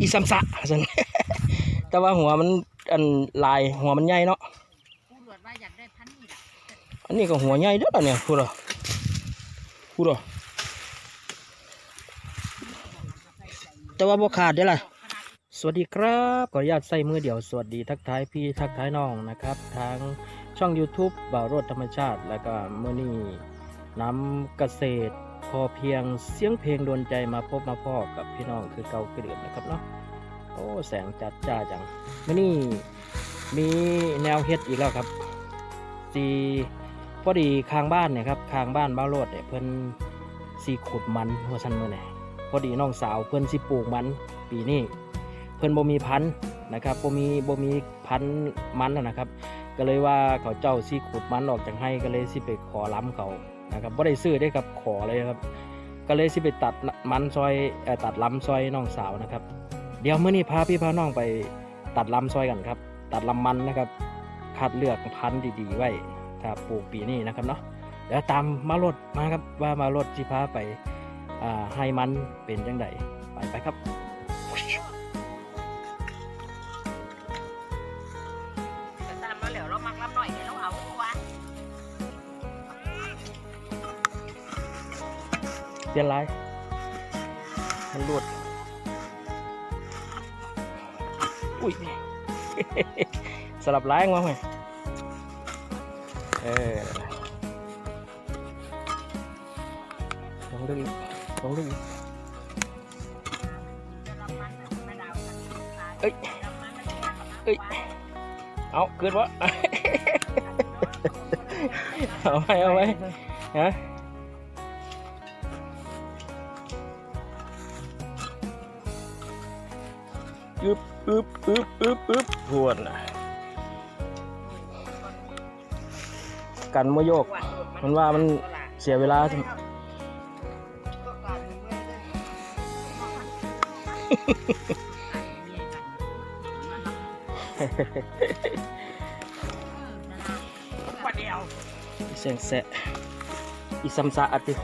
อีซัมซะสันแต่ว่าหัวมันอันลายหัวมันใหญ่เนาะผู้ตรวจว่าอยากได้พันนี่ล่ะอันนี้ก็หัวใหญ่เด้อเนี่ยพูดเหรอพูดเหรอแต่ว่าบ่ขาดได้ล่ะสวัสดีครับขออนุญาตใส่มือเดียวสวัสดีทักทายพี่ทักทายน้องนะครับทางช่อง YouTube บ่าวโรดธรรมชาติ แล้วก็มื่อนี้นำเกษตร พอเพียงเสียงเพลงโดนใจมาพบมาพ่อกับพี่น้องคือเก่าคือเดิมนะครับเนาะโอ้แสงจัดจ้าจังมื่อนี้มีแนวเฮ็ดอีกแล้วครับสีพอดีข้างบ้านเนี่ยครับข้างบ้านบ้าโรดเนี่ยเพิ่นสีขุดมันหัวซันเมื่อไหร่พอดีน้องสาวเพิ่นสิปลูกมันปีนี้เพิ่นบ่มีพันธุ์นะครับบ่มีบ่มีพันธุ์มันนะครับ ก็เลยว่าเขาเจ้าสิขุดมันออกจากให้ก็เลยสิไปขอล้ำเขา นะครับบ่ได้ซื้อได้ครับขอเลยครับ ก็เลยสิไปตัดมันซอยตัดลำซอยน้องสาวนะครับ เดี๋ยวเมื้อนี้พาพี่พาน้องไปตัดลำซอยกันครับ ตัดลำมันนะครับคัดเลือกพันธุ์ดีๆ ไว้ถ้าปลูกปีนี้นะครับเนาะเดี๋ยวตามมารถมาครับว่ามารถสิพาไปให้มันเป็นจังไดไปไปครับ เปลี่ยนลาย มันหลุดอุ้ยสลับลายงงไหมเออลองดึงลองดึงเอ้ยเอ้ยเอาเกิดวะเอาไว้เอาไว้ฮะ อึบอึบอึบอึบอึบพวนน่ะกันมโยก มันว่ามันเสียเวลาจังกว่าเดียวเสียงแสะอีซัมซาอัดดิ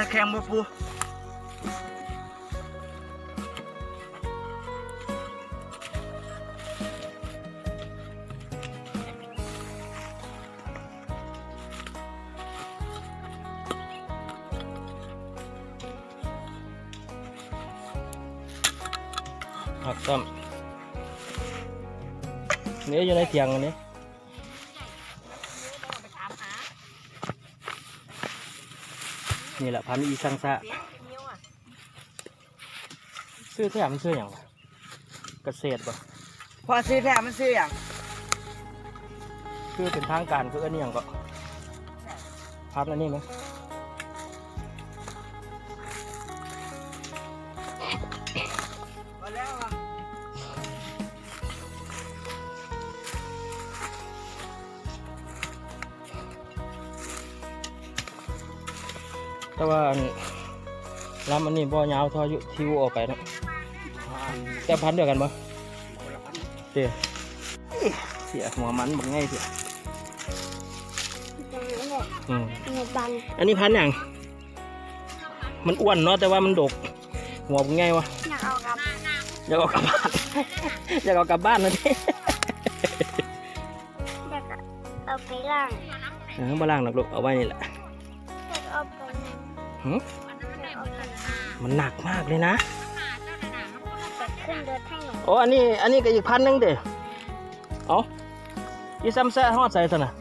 งานแข่งบูปูหักซ้ำ นี่แหละพันธุ์อีซังซาเสียงนิ้วอะซื้อแท้มันซื้ออย่างวะเกษตรป่ะพอซื้อแท้มันซื้ออย่างซื้อเป็นทางการคืออันนี้อย่างก็พันธุ์อันนี้ไหม แต่ว่าอันลำอันนี้บ่ยาวเทออยู่ทิวออกไปเนาะแต่พันธุ์เดียวกันปะเดี๋ยวเสียหัวมันบักง่ายเสียอืมบังอันนี้พันธุ์อย่างมันอ้วนเนาะแต่ว่ามันดก หัวบักง่ายวะอยากเอากับอยากเอากลับบ้านอยากเอากลับบ้านนะทีอยากเอาไปล่างเออมาล่างหนักลูกเอาไว้นี่แหละ หืมอยากเอาไปมันหนักมากเลยนะจะขึ้นรถให้หนูโอ้อันนี้อันนี้ก็อีกพันหนึงเด้อเอาอีซัมแซ่ฮอดใส่ซะนะ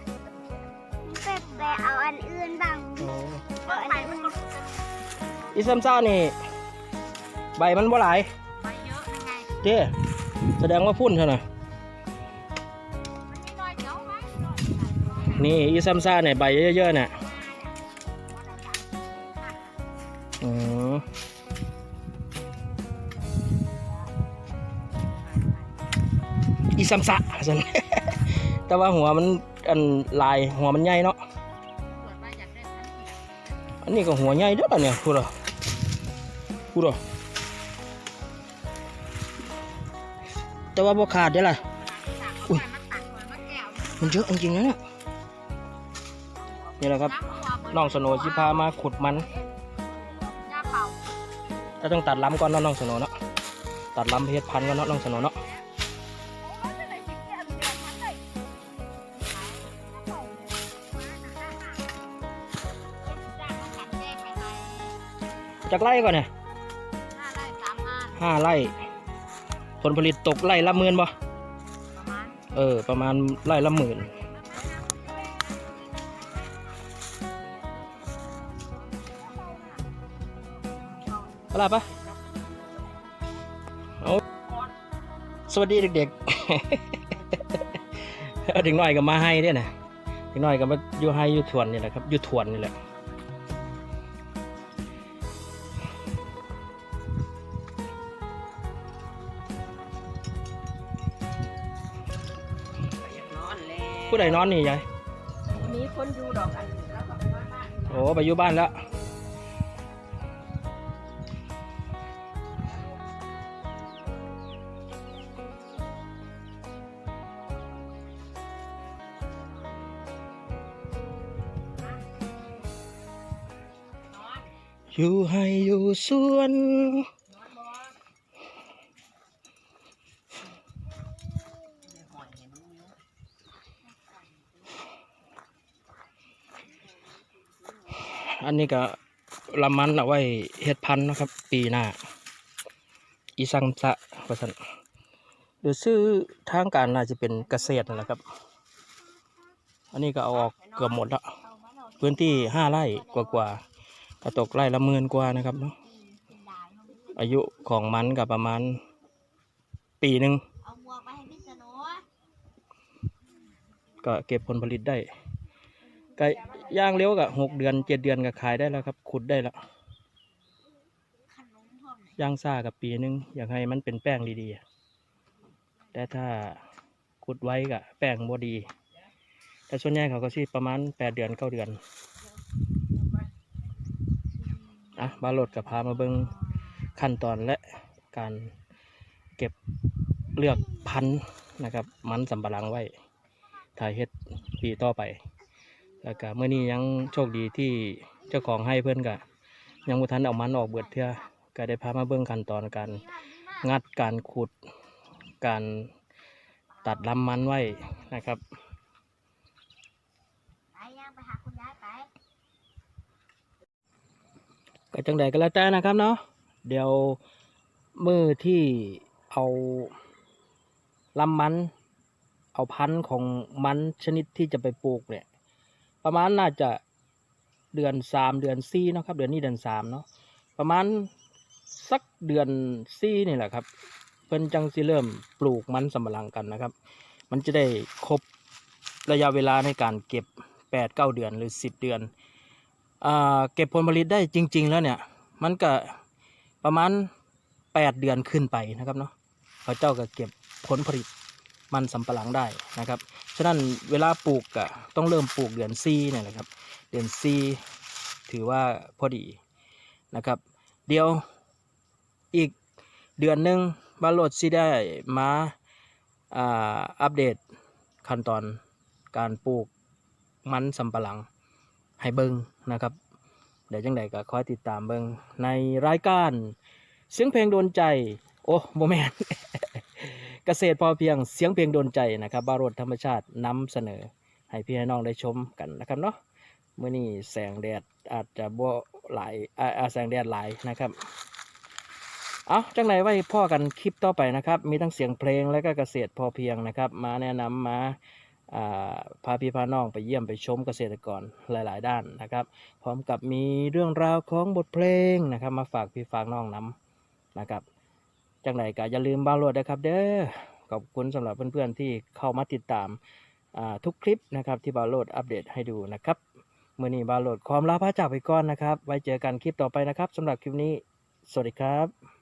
ไปไปเอาอันอื่นบ้างเอาอันอื่นอีซัมซ่านี่ ใบมันบ่หลายไปเยอะยังไงเด้แสดงว่าพุ่นเท่านะมันนิดหน่อยเดี๋ยวไหมนี่อีซัมซ่าเนี่ยใบเยอะๆเนี่ย ซัมซะซั่นแต่ว่าหัวมันอันลายหัวมันใหญ่เนาะอันนี้ก็หัวใหญ่เด้อเนี่ยพูดเหรอพูดเหรอแต่ว่าบ่ขาดเด้อล่ะอุ้ยมันเยอะจริงๆนะเนี่ยนี่แหละครับน้องสโนว์สิพามาขุดมันถ้าต้องตัดล้ำก่อนเนาะน้องสโนว์เนาะตัดล้ำเพชรพันธุ์ก่อนเนาะน้องสโนว์เนาะ จากไร่ก่อนเนี่ยห้าไร่ ผลผลิตตกไร่ละหมื่นบ่เออ ประมาณไร่ละหมื่นอะไรปะเอาสวัสดีเด็กๆเอาถึงหน่อยก็มาให้ด้วยนะถึงหน่อยก็มาอยู่ให้อยู่ทวนนี่แหละครับอยู่ทวนนี่แหละ ใดนอนนี่ยายมีคนอยู่ดอกอันแล้วก็ว่าบ้านโอ้ไปอยู่บ้านแล้วอยู่ให้อยู่สวน อันนี้ก็ละมันเอาไว้เฮ็ดพันธุ์นะครับ ปีหน้าอีสังสะประสันหรือซื้อทางการน่าจะเป็นเกษตรนั่นแหละครับ อันนี้ก็เอาออกเกือบหมดละพื้นที่ห้าไร่กว่าๆก็ตกไร่ละหมื่นกว่านะครับเนาะอายุของมันก็ประมาณปีหนึ่งก็เก็บผลผลิตได้ ก็ย่างเร็วก็หกเดือนเจ็ดเดือนก็ขายได้แล้วครับ ขุดได้แล้วย่างซ่ากับปีนึง อยากให้มันเป็นแป้งดีๆ แต่ถ้าขุดไว้กับแป้งบ่ดี แต่ส่วนใหญ่เขาก็สิประมาณแปดเดือนเก้าเดือนอะบาโหลดกับพามาเบิงขั้นตอนและการเก็บเลือกพันธุ์นะครับ มันสำปะหลังไว้ถ่ายเฮ็ดปีต่อไป แล้วก็เมื่อนี้ยังโชคดีที่เจ้าของให้เพื่อนกะยังบ่ทันเอามันออกเบิดเทื่อก็ได้พามาเบิ่งขั้นตอนการงัดการขุด การตัดลำมันไว้นะครับก็จังใดก็แล้วแต่นะครับเนาะเดี๋ยวมือที่เอาลำมัน เอาพันธุ์ของมันชนิดที่จะไปปลูกเนี่ย ประมาณน่าจะเดือนสามเดือนสี่เนาะครับ เดือนนี้เดือนสามเนาะประมาณสักเดือนสี่นี่แหละครับ เพิ่นจังสิเริ่มปลูกมันสำปะหลังกันนะครับ มันจะได้ครบระยะเวลาในการเก็บแปดเก้าเดือนหรือสิบเดือนอ่าเก็บผลผลิตได้จริง ๆ แล้วเนี่ย มันก็ประมาณแปดเดือนขึ้นไปนะครับเนาะเขาเจ้าก็เก็บผลผลิตมันสำปะหลังได้นะครับ ฉะนั้นเวลาปลูกก็ต้องเริ่มปลูกเดือนซีเนี่ยนะครับ เดือนซีถือว่าพอดีนะครับ เดี๋ยวอีกเดือนหนึ่งบาโลดซีได้มาอ่าอัปเดตขั้นตอนการปลูกมันสำปะหลังให้เบิงนะครับ เดี๋ยวจังใดก็คอยติดตามเบิงในรายการเสียงเพลงโดนใจ โอ้โมแมน เกษตรพอเพียงเสียงเพลงโดนใจนะครับบารดธรรมชาตินำเสนอ ให้พี่ให้น้องได้ชมกันนะครับเนาะเมื่อนี้แสงแดดอาจจะบ่หลายอาอ่าแสงแดดหลายนะครับเอาจังไหนไว้พ่อกันคลิปต่อไปนะครับ มีทั้งเสียงเพลงและก็เกษตรพอเพียงนะครับ มาแนะนำมาอ่าพาพี่พาน้องไปเยี่ยมไปชมเกษตรกรหลาย ๆ ด้านนะครับ พร้อมกับมีเรื่องราวของบทเพลงนะครับ มาฝากพี่ฝากน้องน้ำนะครับ จังไหนก็อย่าลืมบาโหลดนะครับเด้อขอบคุณสำหรับเพื่อนๆที่เข้ามาติดตามทุกคลิปนะครับที่บาโหลดอัปเดตให้ดูนะครับเมื่อนี้บาโหลดความลาพระจากไปก่อนนะครับ ไว้เจอกันคลิปต่อไปนะครับสำหรับคลิปนี้ สวัสดีครับ